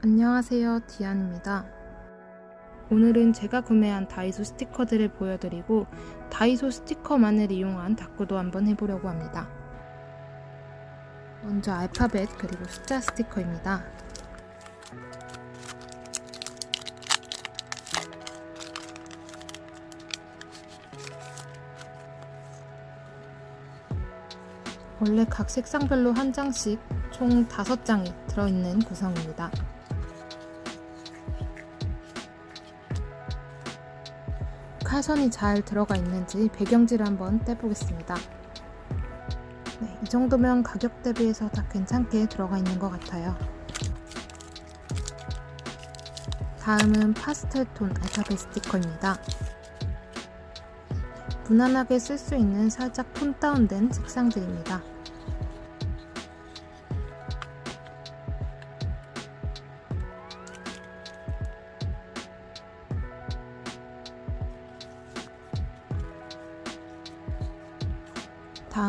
안녕하세요. 디안입니다. 오늘은 제가 구매한 다이소 스티커들을 보여드리고 다이소 스티커만을 이용한 다꾸도 한번 해보려고 합니다. 먼저 알파벳 그리고 숫자 스티커입니다. 원래 각 색상별로 한 장씩 총 5장이 들어있는 구성입니다. 칼선이 잘 들어가 있는지 배경지를 한번 떼보겠습니다. 네, 이 정도면 가격 대비해서 다 괜찮게 들어가 있는 것 같아요. 다음은 파스텔 톤 알파벳 스티커입니다. 무난하게 쓸 수 있는 살짝 톤 다운된 색상들입니다.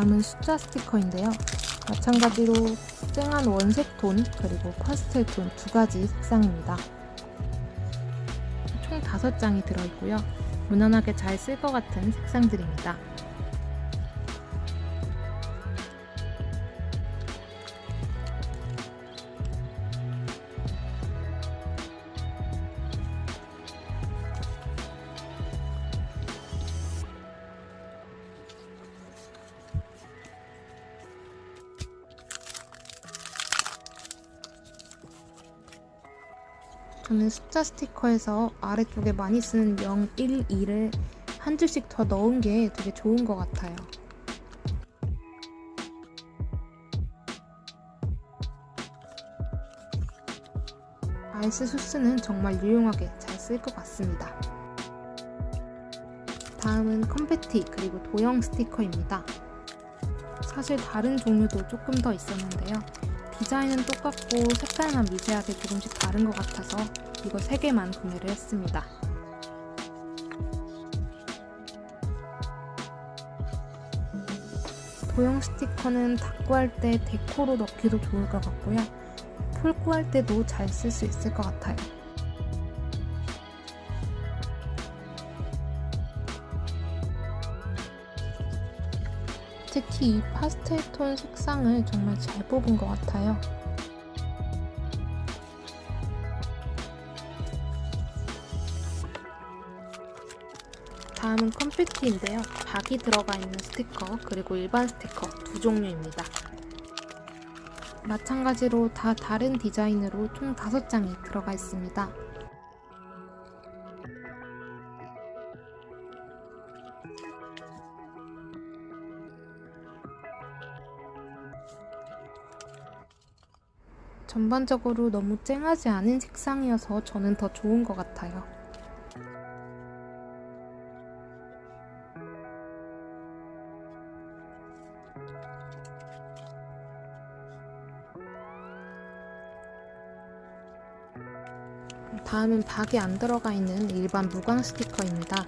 다음은 숫자 스티커인데요. 마찬가지로 쨍한 원색 톤 그리고 파스텔 톤 두 가지 색상입니다. 총 5장이 들어있고요. 무난하게 잘 쓸 것 같은 색상들입니다. 저는 숫자 스티커에서 아래쪽에 많이 쓰는 0, 1, 2를 한 줄씩 더 넣은 게 되게 좋은 것 같아요. 아이스 소스는 정말 유용하게 잘 쓸 것 같습니다. 다음은 컴패티 그리고 도형 스티커입니다. 사실 다른 종류도 조금 더 있었는데요. 디자인은 똑같고 색깔만 미세하게 조금씩 다른 것 같아서 이거 3개만 구매를 했습니다. 도형 스티커는 닦고할 때 데코로 넣기도 좋을 것 같고요. 폴구할 때도 잘 쓸 수 있을 것 같아요. 특히 이 파스텔 톤 색상을 정말 잘 뽑은 것 같아요. 다음은 컴퓨티인데요. 박이 들어가 있는 스티커 그리고 일반 스티커 두 종류입니다. 마찬가지로 다 다른 디자인으로 총 5장이 들어가 있습니다. 전반적으로 너무 쨍하지 않은 색상이어서 저는 더 좋은 것 같아요. 다음은 박이 안 들어가 있는 일반 무광 스티커입니다.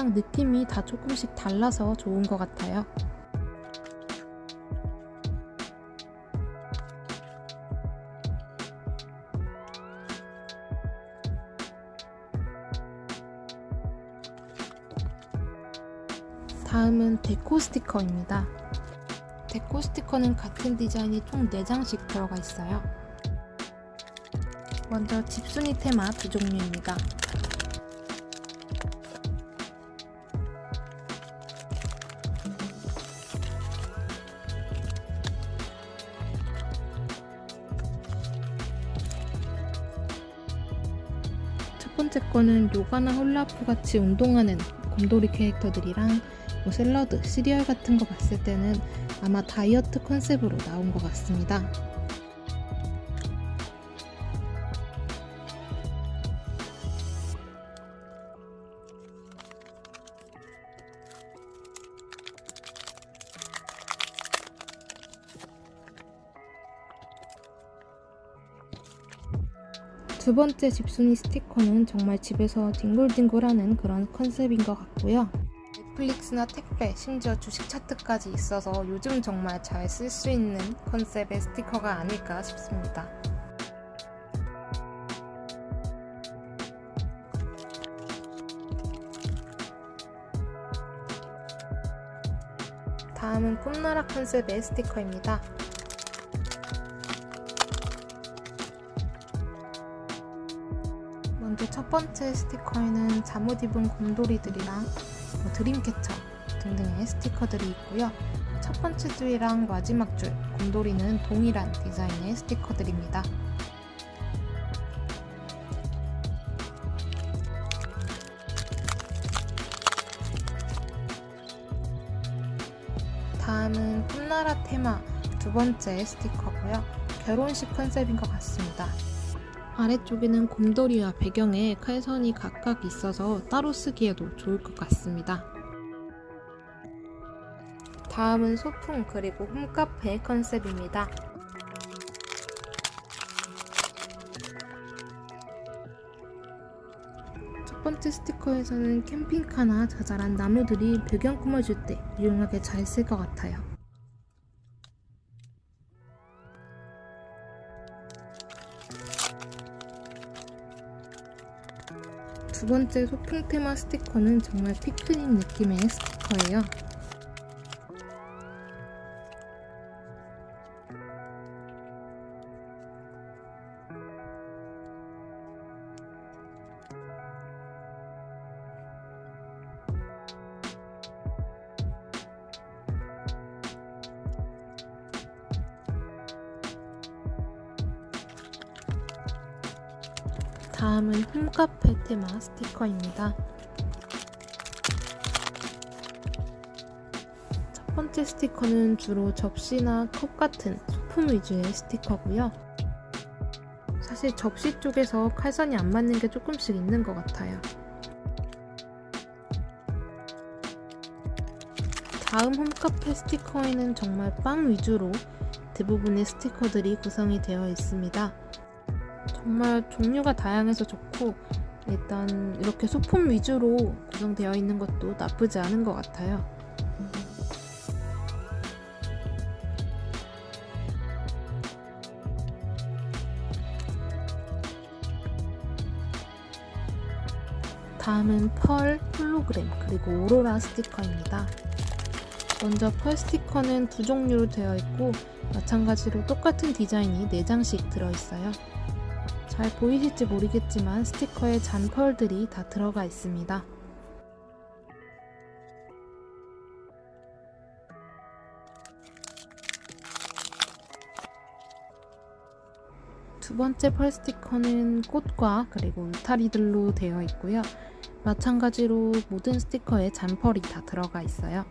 장 느낌이 다 조금씩 달라서 좋은 것 같아요. 다음은 데코 스티커입니다. 데코 스티커는 같은 디자인이 총 4장씩 들어가 있어요. 먼저 집순이 테마 두 종류입니다. 거는 요가나 홀라프 같이 운동하는 곰돌이 캐릭터들이랑 뭐 샐러드, 시리얼 같은 거 봤을 때는 아마 다이어트 컨셉으로 나온 것 같습니다. 두 번째 집순이 스티커는 정말 집에서 뒹굴뒹굴하는 그런 컨셉인 것 같고요. 넷플릭스나 택배, 심지어 주식 차트까지 있어서 요즘 정말 잘 쓸 수 있는 컨셉의 스티커가 아닐까 싶습니다. 다음은 꿈나라 컨셉의 스티커입니다. 첫 번째 스티커에는 잠옷 입은 곰돌이들이랑 뭐 드림캐쳐 등등의 스티커들이 있고요. 첫 번째 줄이랑 마지막 줄 곰돌이는 동일한 디자인의 스티커들입니다. 다음은 꿈나라 테마 두 번째 스티커고요. 결혼식 컨셉인 것 같습니다. 아래쪽에는 곰돌이와 배경에 칼선이 각각 있어서 따로 쓰기에도 좋을 것 같습니다. 다음은 소풍 그리고 홈카페 컨셉입니다. 첫 번째 스티커에서는 캠핑카나 자잘한 나무들이 배경 꾸며줄 때 유용하게 잘 쓸 것 같아요. 두 번째 소풍 테마 스티커는 정말 피크닉 느낌의 스티커예요. 테마 스티커입니다. 첫 번째 스티커는 주로 접시나 컵 같은 소품 위주의 스티커고요. 사실 접시 쪽에서 칼선이 안 맞는 게 조금씩 있는 것 같아요. 다음 홈카페 스티커에는 정말 빵 위주로 대부분의 스티커들이 구성이 되어 있습니다. 정말 종류가 다양해서 좋고 일단 이렇게 소품 위주로 구성되어 있는 것도 나쁘지 않은 것 같아요. 다음은 펄, 홀로그램, 그리고 오로라 스티커입니다. 먼저 펄 스티커는 두 종류로 되어 있고 마찬가지로 똑같은 디자인이 4장씩 들어있어요. 잘 보이실지 모르겠지만 스티커에 잔 펄들이 다 들어가 있습니다. 두 번째 펄 스티커는 꽃과 그리고 울타리들로 되어 있고요. 마찬가지로 모든 스티커에 잔펄이 다 들어가 있어요.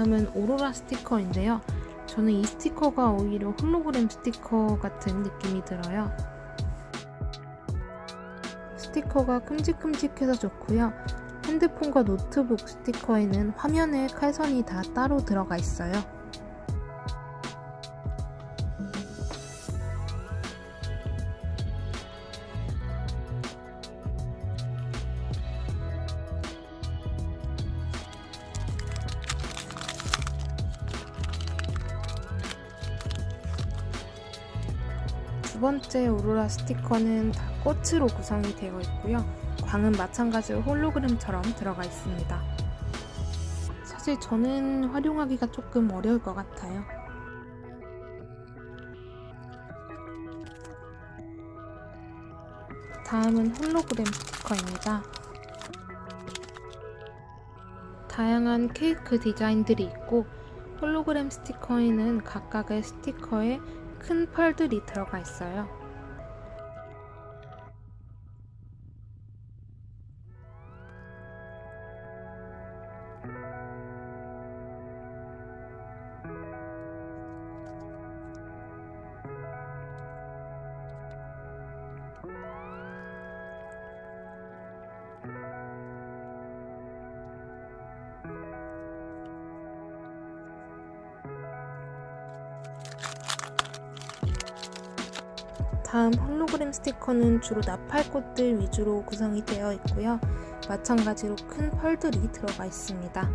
다음은 오로라 스티커인데요. 저는 이 스티커가 오히려 홀로그램 스티커 같은 느낌이 들어요. 스티커가 큼직큼직해서 좋고요. 핸드폰과 노트북 스티커에는 화면에 칼선이 다 따로 들어가 있어요. 두 번째 오로라 스티커는 다 꽃으로 구성이 되어 있고요. 광은 마찬가지로 홀로그램처럼 들어가 있습니다. 사실 저는 활용하기가 조금 어려울 것 같아요. 다음은 홀로그램 스티커입니다. 다양한 케이크 디자인들이 있고 홀로그램 스티커에는 각각의 스티커에 큰 펄들이 들어가 있어요. 다음 홀로그램 스티커는 주로 나팔꽃들 위주로 구성이 되어 있고요. 마찬가지로 큰 펄들이 들어가 있습니다.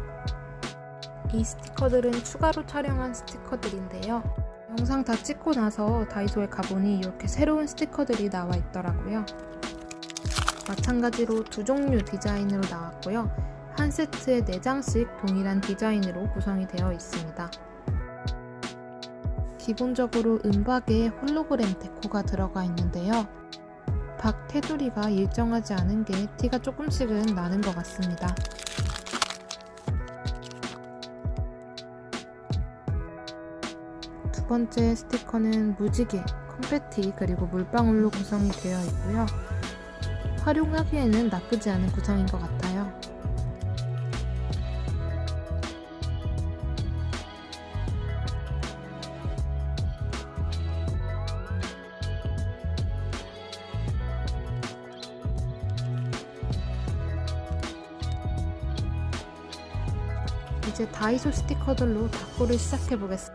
이 스티커들은 추가로 촬영한 스티커들인데요. 영상 다 찍고 나서 다이소에 가보니 이렇게 새로운 스티커들이 나와 있더라고요. 마찬가지로 두 종류 디자인으로 나왔고요. 한 세트에 4장씩 동일한 디자인으로 구성이 되어 있습니다. 기본적으로 은박에 홀로그램 데코가 들어가 있는데요. 박 테두리가 일정하지 않은 게 티가 조금씩은 나는 것 같습니다. 두 번째 스티커는 무지개, 컴패티 그리고 물방울로 구성이 되어 있고요. 활용하기에는 나쁘지 않은 구성인 것 같아요. 다이소 스티커들로 닭고를 시작해 보겠습니다.